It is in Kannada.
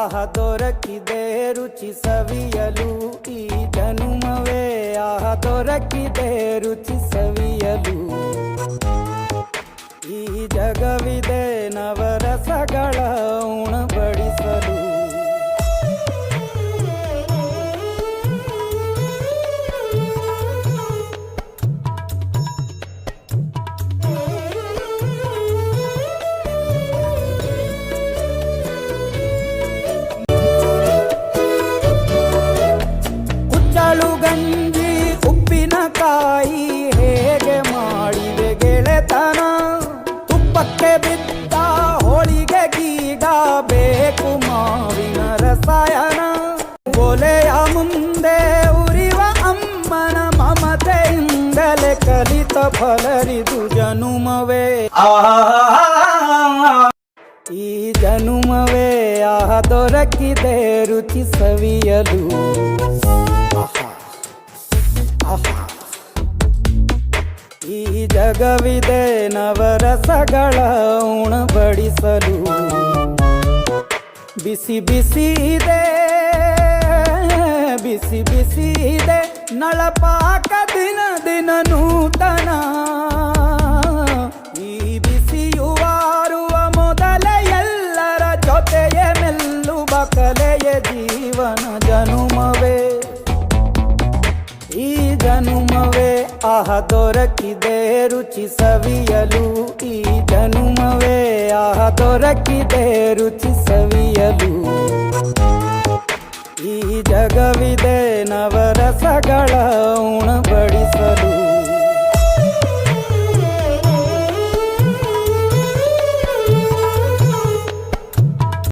ಆಹ ದೊರಕಿದೆ ರುಚಿ ಸವಿಯಲು ಈ ಜನುಮವೇ ಆಹ ದೊರಕಿದೆ ರುಚಿ ಸವಿಯಲು ಈ ಜಗವಿದೆ ನವರಸಗಳ ಗಂಜಿ ಉಪ್ಪಿನಕಾಯಿ ಹೇಗೆ ಮಾಡಿದೆ ಗೆಳೆತನ? ತುಪ್ಪಕ್ಕೆ ಬಿದ್ದ ಹೋಳಿಗೆ ಗೀಗ ಬೇಕು ಮಾವಿನ ರಸಾಯನ. ಒಲೆಯ ಮುಂದೆ ಉರಿವ ಅಮ್ಮನ ಮಮತೆಯಿಂದಲೇ ಕಲಿತ ಫಲರಿದು ಜನುಮವೇ. ಈ ಜನುಮವೇ ಆ ದೊರಕಿದೆ ರುಚಿ ಸವಿಯಲು. ಜಗವಿದೆ ನವರಸಗಳ ಉಣಬಡಿಸಲು. ಬಿಸಿ ಬಿಸಿ ಇದೆ, ಬಿಸಿ ಬಿಸಿ ಇದೆ, ನಳಪಾಕ ದಿನ ದಿನ ನೂತನ. ಈ ಬಿಸಿಯುವಾರುವ ಮೊದಲ ಎಲ್ಲರ ಜೊತೆಯ ಮೆಲ್ಲುವ ಕಲೆಯ ಜೀವನ ಜನುಮವೇ. ಈ ಜನುಮವೇ ಆಹ ದೊರಕಿದೆ ರುಚಿ ಸವಿಯಲು ಈ ಜನುಮವೇ. ಆಹ ದೊರಕಿದೆ ರುಚಿ ಸವಿಯಲು ಈ ಜಗವಿದೆ ನವರಸಗಳ ಉಣಬಡಿಸಲು.